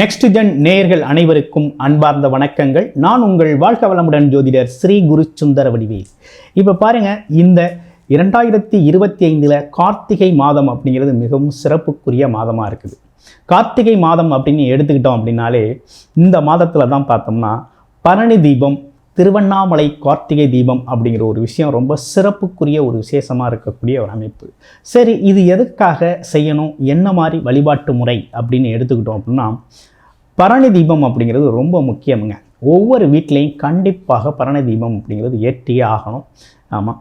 Next gen நேயர்கள் அனைவருக்கும் அன்பார்ந்த வணக்கங்கள். நான் உங்கள் வாழ்க வளமுடன் ஜோதிடர் ஸ்ரீ குரு சுந்தர வடிவேல். இப்போ பாருங்க இந்த இரண்டாயிரத்தி இருபத்தி ஐந்தில் கார்த்திகை மாதம் அப்படிங்கிறது மிகவும் சிறப்புக்குரிய மாதமாக இருக்குது. கார்த்திகை மாதம் அப்படின்னு எடுத்துக்கிட்டோம் அப்படின்னாலே இந்த மாதத்தில் தான் பார்த்தோம்னா பரணி தீபம் திருவண்ணாமலை கார்த்திகை தீபம் அப்படிங்கிற ஒரு விஷயம் ரொம்ப சிறப்புக்குரிய ஒரு விசேஷமாக இருக்கக்கூடிய ஒரு அமைப்பு. சரி இது எதுக்காக செய்யணும்? என்ன மாதிரி வழிபாட்டு முறை அப்படின்னு எடுத்துக்கிட்டோம் அப்படின்னா பரணி தீபம் அப்படிங்கிறது ரொம்ப முக்கியமுங்க. ஒவ்வொரு வீட்லேயும் கண்டிப்பாக பரணி தீபம் அப்படிங்கிறது ஏற்றியே ஆகணும். ஆமாம்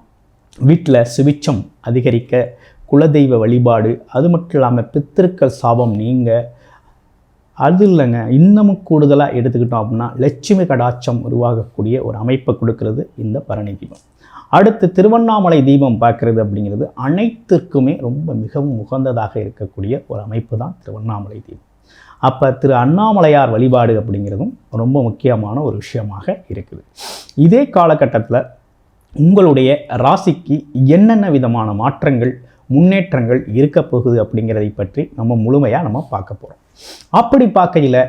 வீட்டில் சுவிச்சம் அதிகரிக்க குலதெய்வ வழிபாடு அது மட்டும் இல்லாமல் பித்திருக்கள் சாபம் நீங்கள் அது இல்லைங்க. இன்னமும் கூடுதலாக எடுத்துக்கிட்டோம் அப்படின்னா லட்சுமி கடாட்சம் உருவாகக்கூடிய ஒரு அமைப்பை கொடுக்கறது இந்த பரணி தீபம். அடுத்து திருவண்ணாமலை தீபம் பார்க்குறது அப்படிங்கிறது அனைத்திற்குமே ரொம்ப மிகவும் உகந்ததாக இருக்கக்கூடிய ஒரு அமைப்பு தான் திருவண்ணாமலை தீபம். அப்போ திரு அண்ணாமலையார் வழிபாடு அப்படிங்கிறதும் ரொம்ப முக்கியமான ஒரு விஷயமாக இருக்குது. இதே காலகட்டத்தில் உங்களுடைய ராசிக்கு என்னென்ன விதமான மாற்றங்கள் முன்னேற்றங்கள் இருக்க போகுது அப்படிங்கிறதை பற்றி நம்ம முழுமையாக நம்ம பார்க்க போகிறோம் அப்படி பார்க்கையில்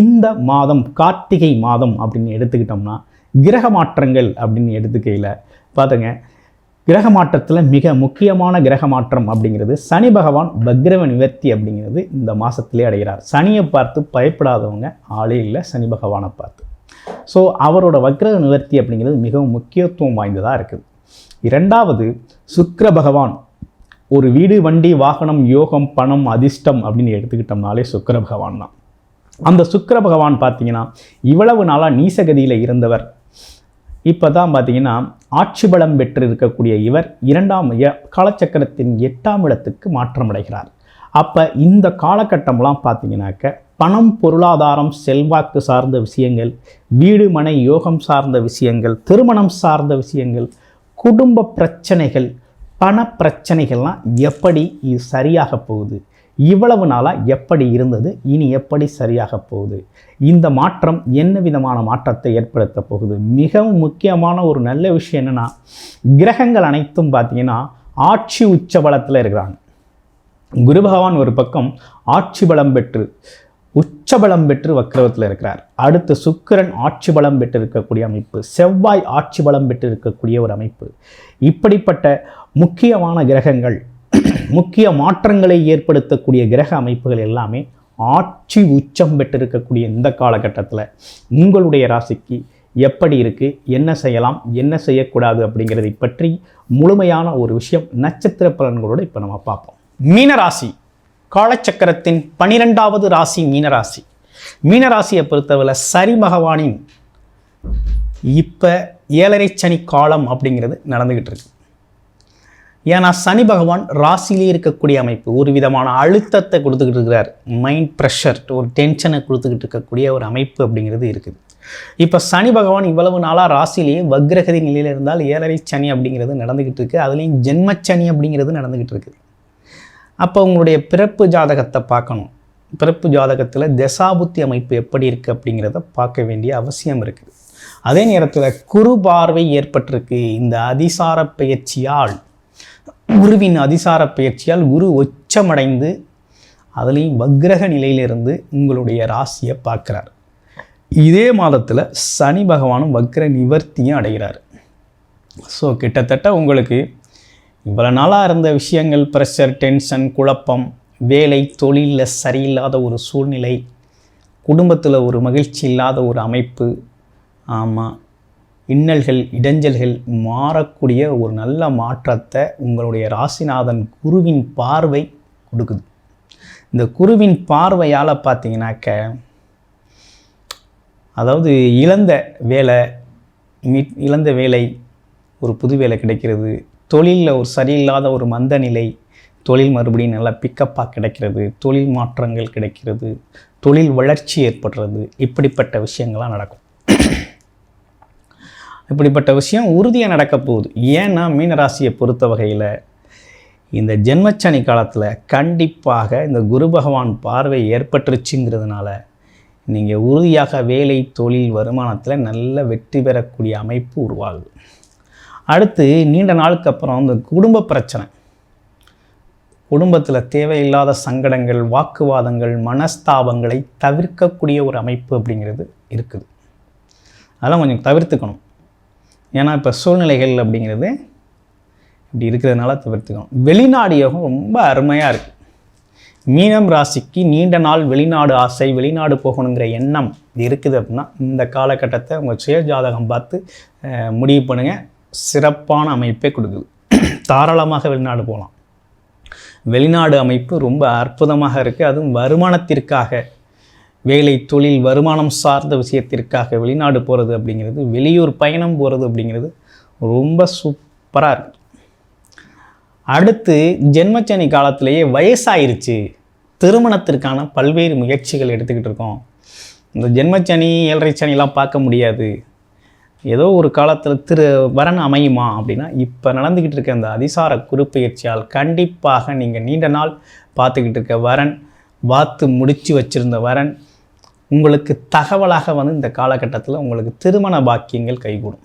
இந்த மாதம் கார்த்திகை மாதம் அப்படின்னு எடுத்துக்கிட்டோம்னா கிரக மாற்றங்கள் அப்படின்னு எடுத்துக்கையில் பார்த்துங்க கிரக மாற்றத்தில் மிக முக்கியமான கிரக மாற்றம் அப்படிங்கிறது சனி பகவான் பக்ரவ நிவர்த்தி அப்படிங்கிறது இந்த மாதத்திலே அடைகிறார். சனியை பார்த்து பயப்படாதவங்க ஆளே இல்லை சனி பகவானை பார்த்து. ஸோ அவரோட வக்ர நிவர்த்தி அப்படிங்கிறது மிகவும் முக்கியத்துவம் வாய்ந்ததாக இருக்குது. இரண்டாவது சுக்கிர பகவான் ஒரு வீடு வண்டி வாகனம் யோகம் பணம் அதிர்ஷ்டம் அப்படின்னு எடுத்துக்கிட்டோம்னாலே சுக்கர பகவான் தான். அந்த சுக்கர பகவான் பார்த்தீங்கன்னா இவ்வளவு நாளாக நீசகதியில் இருந்தவர். இப்போ தான் பார்த்தீங்கன்னா ஆட்சி பலம் பெற்று இருக்கக்கூடிய இவர் இரண்டாம் காலச்சக்கரத்தின் எட்டாம் இடத்துக்கு மாற்றமடைகிறார் அப்போ இந்த காலகட்டம்லாம் பார்த்தீங்கன்னாக்க பணம் பொருளாதாரம் செல்வாக்கு சார்ந்த விஷயங்கள் வீடு மனை யோகம் சார்ந்த விஷயங்கள் திருமணம் சார்ந்த விஷயங்கள் குடும்ப பிரச்சனைகள் பண பிரச்சனைகள்லாம் எப்படி சரியாக போகுது? இவ்வளவு நாளாக எப்படி இருந்தது? இனி எப்படி சரியாக போகுது? இந்த மாற்றம் என்ன விதமான மாற்றத்தை ஏற்படுத்த போகுது? மிகவும் முக்கியமான ஒரு நல்ல விஷயம் என்னென்னா கிரகங்கள் அனைத்தும் பார்த்தீங்கன்னா ஆட்சி உச்சபலத்தில் இருக்கிறாங்க. குரு பகவான் ஒரு பக்கம் ஆட்சி பலம் பெற்று உச்சபலம் பெற்று வக்ரவத்தில் இருக்கிறார். அடுத்து சுக்கிரன் ஆட்சி பலம் பெற்று இருக்கக்கூடிய அமைப்பு செவ்வாய் ஆட்சி பலம் பெற்று இருக்கக்கூடிய ஒரு அமைப்பு. இப்படிப்பட்ட முக்கியமான கிரகங்கள் முக்கிய மாற்றங்களை ஏற்படுத்தக்கூடிய கிரக அமைப்புகள் எல்லாமே ஆட்சி உச்சம் பெற்றிருக்கக்கூடிய இந்த காலகட்டத்தில் உங்களுடைய ராசிக்கு எப்படி இருக்குது என்ன செய்யலாம் என்ன செய்யக்கூடாது அப்படிங்கிறதை பற்றி முழுமையான ஒரு விஷயம் நட்சத்திர பலன்களோடு இப்போ நம்ம பார்ப்போம். மீனராசி காலச்சக்கரத்தின் பனிரெண்டாவது ராசி மீனராசி. மீனராசியை பொறுத்தவரை சரி பகவானின் இப்போ ஏழரை சனி காலம் அப்படிங்கிறது நடந்துக்கிட்டு இருக்கு. ஏன்னா சனி பகவான் ராசியிலே இருக்கக்கூடிய அமைப்பு ஒரு விதமான அழுத்தத்தை கொடுத்துக்கிட்டு இருக்கிறார். மைண்ட் ப்ரெஷர் ஒரு டென்ஷனை கொடுத்துக்கிட்டு இருக்கக்கூடிய ஒரு அமைப்பு அப்படிங்கிறது இருக்குது. இப்போ சனி பகவான் இவ்வளவு நாளாக ராசியிலேயே வக்ரகதி நிலையில் இருந்தால் ஏழரை சனி அப்படிங்கிறது நடந்துக்கிட்டு இருக்குது அதுலேயும் ஜென்மச்சனி அப்படிங்கிறது நடந்துக்கிட்டு இருக்குது அப்போ உங்களுடைய பிறப்பு ஜாதகத்தை பார்க்கணும். பிறப்பு ஜாதகத்தில் தசாபுத்தி அமைப்பு எப்படி இருக்குது அப்படிங்கிறத பார்க்க வேண்டிய அவசியம் இருக்குது. அதே நேரத்தில் குறு பார்வை ஏற்பட்டிருக்கு. இந்த அதிசார பயிற்சியால் குருவின் அதிசார பயிற்சியால் குரு உச்சமடைந்து அதுலேயும் வக்ரக நிலையிலிருந்து உங்களுடைய ராசியை பார்க்குறார். இதே மாதத்தில் சனி பகவானும் வக்ர நிவர்த்தியும் அடைகிறார். ஸோ கிட்டத்தட்ட உங்களுக்கு இவ்வளோ நாளாக இருந்த விஷயங்கள் ப்ரெஷர் டென்ஷன் குழப்பம் வேலை தொழிலில் சரியில்லாத ஒரு சூழ்நிலை குடும்பத்தில் ஒரு மகிழ்ச்சி இல்லாத ஒரு அமைப்பு ஆமாம் இன்னல்கள் இடைஞ்சல்கள் மாறக்கூடிய ஒரு நல்ல மாற்றத்தை உங்களுடைய ராசிநாதன் குருவின் பார்வை கொடுக்குது. இந்த குருவின் பார்வையால் பார்த்தீங்கன்னாக்க அதாவது இழந்த வேலை மீட் இழந்த வேலை ஒரு புது வேலை கிடைக்கிறது தொழிலில் ஒரு சரியில்லாத ஒரு மந்த நிலை தொழில் மறுபடியும் நல்லா பிக்கப்பாக கிடைக்கிறது தொழில் மாற்றங்கள் கிடைக்கிறது தொழில் வளர்ச்சி ஏற்படுறது இப்படிப்பட்ட விஷயங்கள்லாம் நடக்கும். இப்படிப்பட்ட விஷயம் உறுதியாக நடக்க போகுது. ஏன்னா மீனராசியை பொறுத்த வகையில் இந்த ஜென்மச்சனி காலத்தில் கண்டிப்பாக இந்த குரு பகவான் பார்வை ஏற்பட்டுருச்சுங்கிறதுனால நீங்கள் உறுதியாக வேலை தொழில் வருமானத்தில் நல்ல வெற்றி பெறக்கூடிய அமைப்பு உருவாகுது. அடுத்து நீண்ட நாளுக்கு அப்புறம் இந்த குடும்ப பிரச்சனை. குடும்பத்தில் தேவையில்லாத சங்கடங்கள் வாக்குவாதங்கள் மனஸ்தாபங்களை தவிர்க்கக்கூடிய ஒரு அமைப்பு அப்படிங்கிறது இருக்குது. அதெல்லாம் கொஞ்சம் தவிர்த்துக்கணும். ஏன்னா இப்போ சூழ்நிலைகள் அப்படிங்கிறது இப்படி இருக்கிறதுனால தவிர்த்துக்கணும். வெளிநாடு யோகம் ரொம்ப அருமையாக இருக்குது மீனம் ராசிக்கு நீண்ட நாள் வெளிநாடு ஆசை வெளிநாடு போகணுங்கிற எண்ணம் இருக்குது அப்படின்னா இந்த காலகட்டத்தை உங்கள் சுய ஜாதகம் பார்த்து முடிவு பண்ணுங்கள் சிறப்பான அமைப்பே கொடுக்குது. தாராளமாக வெளிநாடு போகலாம். வெளிநாடு அமைப்பு ரொம்ப அற்புதமாக இருக்குது அதுவும் வருமானத்திற்காக வேலை தொழில் வருமானம் சார்ந்த விஷயத்திற்காக வெளிநாடு போகிறது அப்படிங்கிறது வெளியூர் பயணம் போகிறது அப்படிங்கிறது ரொம்ப சூப்பராக இருக்குது அடுத்து ஜென்மச்சனி காலத்திலேயே வயசாயிருச்சு. திருமணத்திற்கான பல்வேறு முயற்சிகள் எடுத்துக்கிட்டு இருக்கோம். இந்த ஜென்மச்சனி ஏழரை சனிலாம் பார்க்க முடியாது. ஏதோ ஒரு காலத்தில் திரு வரன் அமையுமா அப்படின்னா இப்போ நடந்துக்கிட்டு இருக்க அந்த அதிசார குறுப்பெயர்ச்சியால் கண்டிப்பாக நீங்கள் நீண்ட நாள் பார்த்துக்கிட்டு இருக்க வரன் வாத்து முடித்து வச்சுருந்த வரன் உங்களுக்கு தகவலாக வந்து இந்த காலகட்டத்தில் உங்களுக்கு திருமண பாக்கியங்கள் கைகூடும்.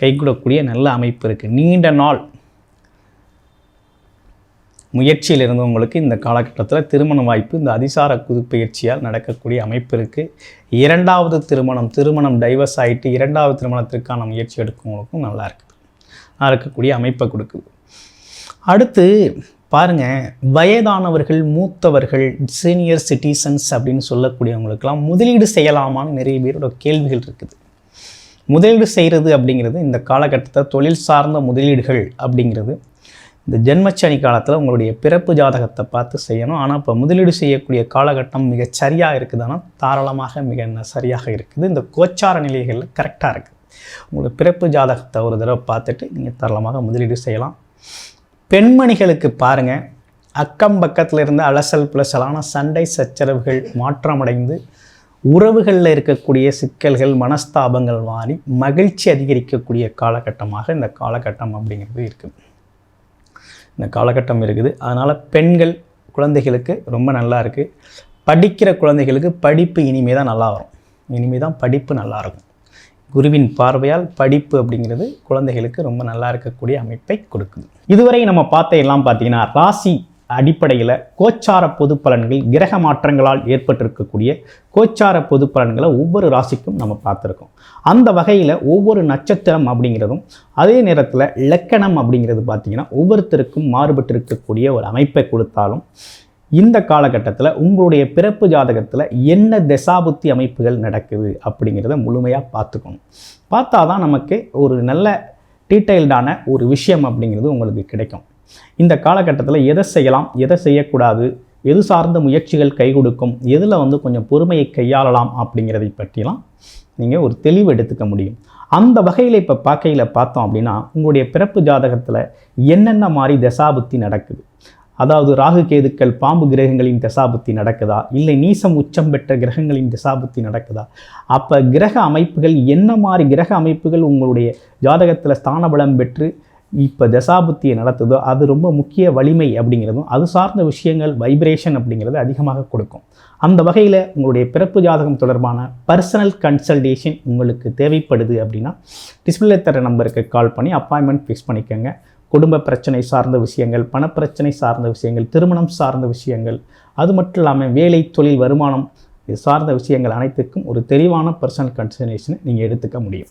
கைகூடக்கூடிய நல்ல அமைப்பு இருக்குது நீண்ட நாள் முயற்சியில் இருந்தவங்களுக்கு இந்த காலகட்டத்தில் திருமண வாய்ப்பு இந்த அதிசார குதிப்பெயர்ச்சியால் நடக்கக்கூடிய அமைப்பு இருக்குது இரண்டாவது திருமணம் திருமணம் டைவர்ஸ் ஆகிட்டு இரண்டாவது திருமணத்திற்கான முயற்சி எடுக்கவங்களுக்கும் நல்லா இருக்குது இருக்கக்கூடிய அமைப்பை கொடுக்குது. அடுத்து பாருங்கள் வயதானவர்கள் மூத்தவர்கள் சீனியர் சிட்டிசன்ஸ் அப்படின்னு சொல்லக்கூடியவங்களுக்கெல்லாம் முதலீடு செய்யலாமான்னு நிறைய பேரோட கேள்விகள் இருக்குது. முதலீடு செய்கிறது அப்படிங்கிறது இந்த காலகட்டத்தில் தொழில் சார்ந்த முதலீடுகள் அப்படிங்கிறது இந்த ஜென்மச்சனி காலத்தில் உங்களுடைய பிறப்பு ஜாதகத்தை பார்த்து செய்யணும். ஆனால் இப்போ முதலீடு செய்யக்கூடிய காலகட்டம் மிக சரியாக இருக்குதுன்னா தாராளமாக மிக ந- சரியாக இருக்குது. இந்த கோச்சார நிலைகளில் கரெக்டாக இருக்குது உங்களோட பிறப்பு ஜாதகத்தை ஒரு தடவை பார்த்துட்டு நீங்கள் தாராளமாக முதலீடு செய்யலாம். பெண்மணிகளுக்கு பாருங்கள் அக்கம் பக்கத்தில் இருந்த அலசல் புலசலான சண்டை சச்சரவுகள் மாற்றமடைந்து உறவுகளில் இருக்கக்கூடிய சிக்கல்கள் மனஸ்தாபங்கள் மாறி மகிழ்ச்சி அதிகரிக்கக்கூடிய காலகட்டமாக இந்த காலகட்டம் அப்படிங்கிறது இருக்குது இந்த காலகட்டம் இருக்குது. அதனால் பெண்கள் குழந்தைகளுக்கு ரொம்ப நல்லா இருக்குது படிக்கிற குழந்தைகளுக்கு படிப்பு இனிமே தான் நல்லா வரும். இனிமே தான் படிப்பு நல்லாயிருக்கும் குருவின் பார்வையால் படிப்பு அப்படிங்கிறது குழந்தைகளுக்கு ரொம்ப நல்லா இருக்கக்கூடிய அமைப்பை கொடுக்குது. இதுவரை நம்ம பார்த்த எல்லாம் பார்த்தீங்கன்னா ராசி அடிப்படையில் கோச்சார பொது பலன்கள் கிரக மாற்றங்களால் ஏற்பட்டிருக்கக்கூடிய கோச்சார பொது பலன்களை ஒவ்வொரு ராசிக்கும் நம்ம பார்த்துருக்கோம். அந்த வகையில் ஒவ்வொரு நட்சத்திரம் அப்படிங்கிறதும் அதே நேரத்தில் லக்கணம் அப்படிங்கிறது பார்த்தீங்கன்னா ஒவ்வொருத்தருக்கும் மாறுபட்டு இருக்கக்கூடிய ஒரு அமைப்பை கொடுத்தாலும் இந்த காலகட்டத்தில் உங்களுடைய பிறப்பு ஜாதகத்தில் என்ன தசாபுத்தி அமைப்புகள் நடக்குது அப்படிங்கிறத முழுமையாக பார்த்துக்கணும். பார்த்தா தான் நமக்கு ஒரு நல்ல டீட்டெயில்டான ஒரு விஷயம் அப்படிங்கிறது உங்களுக்கு கிடைக்கும். இந்த காலகட்டத்தில் எதை செய்யலாம் எதை செய்யக்கூடாது எது சார்ந்த முயற்சிகள் கை கொடுக்கும் எதில் வந்து கொஞ்சம் பொறுமையை கையாளலாம் அப்படிங்கிறதை பற்றிலாம் நீங்கள் ஒரு தெளிவு எடுத்துக்க முடியும். அந்த வகையில் இப்போ பார்க்கையில் பார்த்தோம் அப்படின்னா உங்களுடைய பிறப்பு ஜாதகத்தில் என்னென்ன மாதிரி தசாபுத்தி நடக்குது? அதாவது ராகு கேதுக்கள் பாம்பு கிரகங்களின் தசாபுத்தி நடக்குதா? இல்லை நீசம் உச்சம் பெற்ற கிரகங்களின் தசாபுத்தி நடக்குதா? அப்போ கிரக அமைப்புகள் என்ன மாதிரி கிரக அமைப்புகள் உங்களுடைய ஜாதகத்தில் ஸ்தானபலம் பெற்று இப்போ தசாபுத்தியை நடத்துதோ அது ரொம்ப முக்கிய வலிமை அப்படிங்கிறதும் அது சார்ந்த விஷயங்கள் வைப்ரேஷன் அப்படிங்கிறது அதிகமாக கொடுக்கும். அந்த வகையில் உங்களுடைய பிறப்பு ஜாதகம் தொடர்பான பர்சனல் கன்சல்டேஷன் உங்களுக்கு தேவைப்படுது அப்படின்னா டிஸ்பிளே தர நம்பருக்கு கால் பண்ணி அப்பாயின்மெண்ட் ஃபிக்ஸ் பண்ணிக்கோங்க. குடும்ப பிரச்சனை சார்ந்த விஷயங்கள் பணப்பிரச்சனை சார்ந்த விஷயங்கள் திருமணம் சார்ந்த விஷயங்கள் அது மட்டும் இல்லாமல் வேலை தொழில் வருமானம் இது சார்ந்த விஷயங்கள் அனைத்துக்கும் ஒரு தெளிவான பர்சனல் கன்சல்டேஷனை நீங்கள் எடுத்துக்க முடியும்.